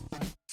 Bye.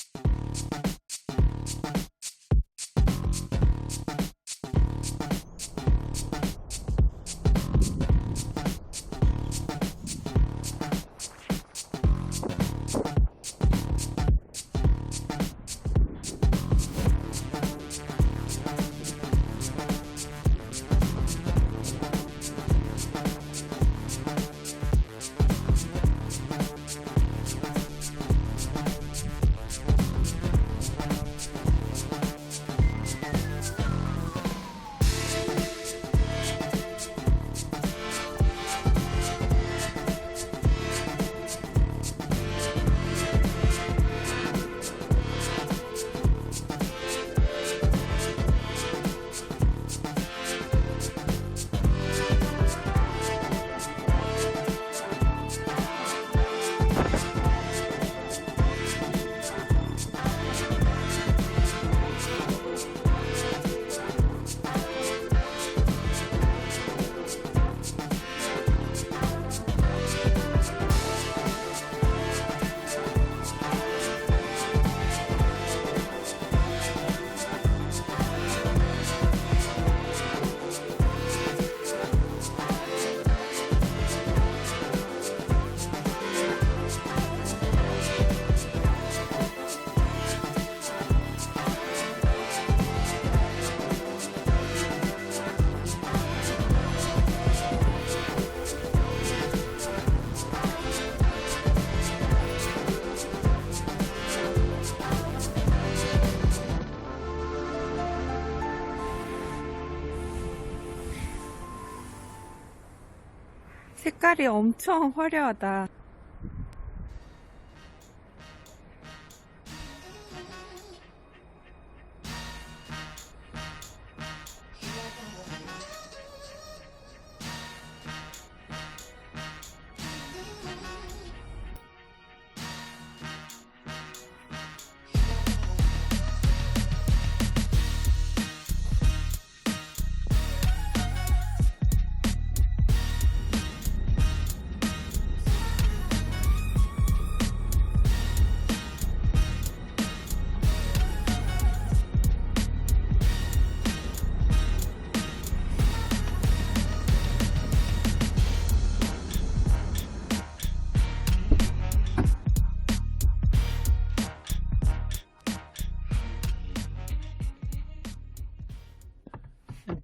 색깔이 엄청 화려하다.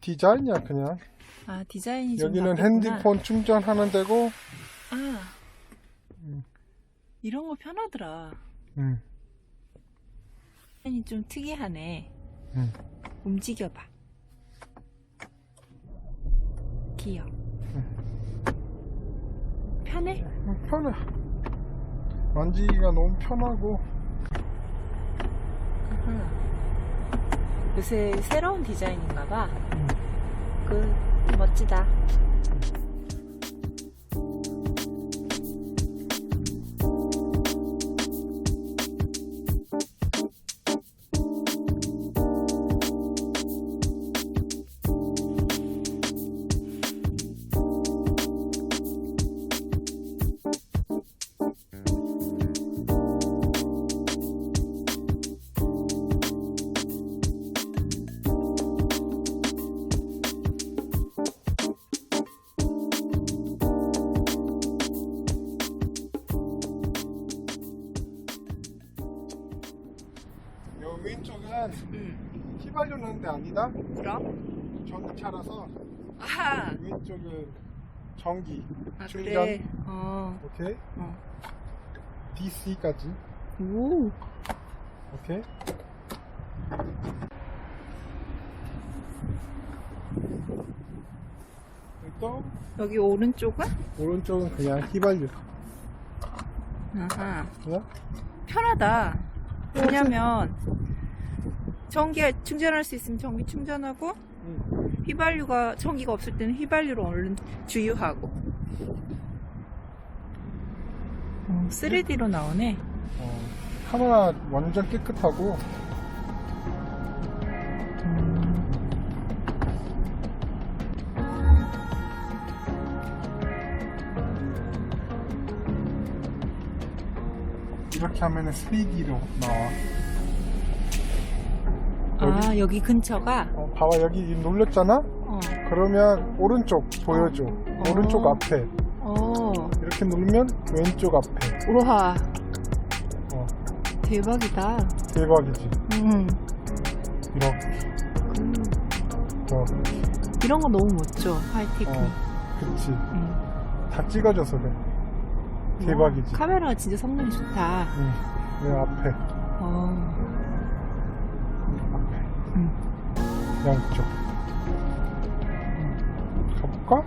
디자인이야 그냥 아, 디자인이 좀 여기는 바뀌었구나. 핸드폰 충전하는 데고 아. 이런 거 편하더라. 음. 디자인이 좀 특이하네. 음. 움직여봐. 귀여워. 편해? 음, 편해 만지기가 너무 편하고 요새 새로운 디자인인가 봐. 음. 그 멋지다. 왼쪽은 응. 휘발유 넣는 데 아니다 그럼? 전기차라서 아하. 왼쪽은 전기 아, 충전 그래. 어. 오케이 어. DC까지 오. 오케이 또 여기 오른쪽은? 오른쪽은 그냥 휘발유 아하. 그냥 편하다. 왜냐면 전기가 충전할 수 있으면 전기 충전하고 응. 휘발유가 전기가 없을 때는 휘발유로 얼른 주유하고. 3D로 나오네. 어, 카메라 완전 깨끗하고 이렇게 이렇게 하면은 3D로 나와. 아, 여기 근처가? 어, 봐봐 여기 눌렀잖아? 어. 그러면 오른쪽 보여줘. 오른쪽 어. 앞에. 어. 이렇게 누르면 왼쪽 앞에. 우와, 어, 대박이다. 대박이지. 음. 이렇게. 음. 어, 이런 거 너무 멋져, 하이테크니. 어, 그치. 음. 다 찍어줘서 그래. 대박이지. 와, 카메라가 진짜 성능이 좋다. 응, 내 앞에. 어. 양쪽 가볼까?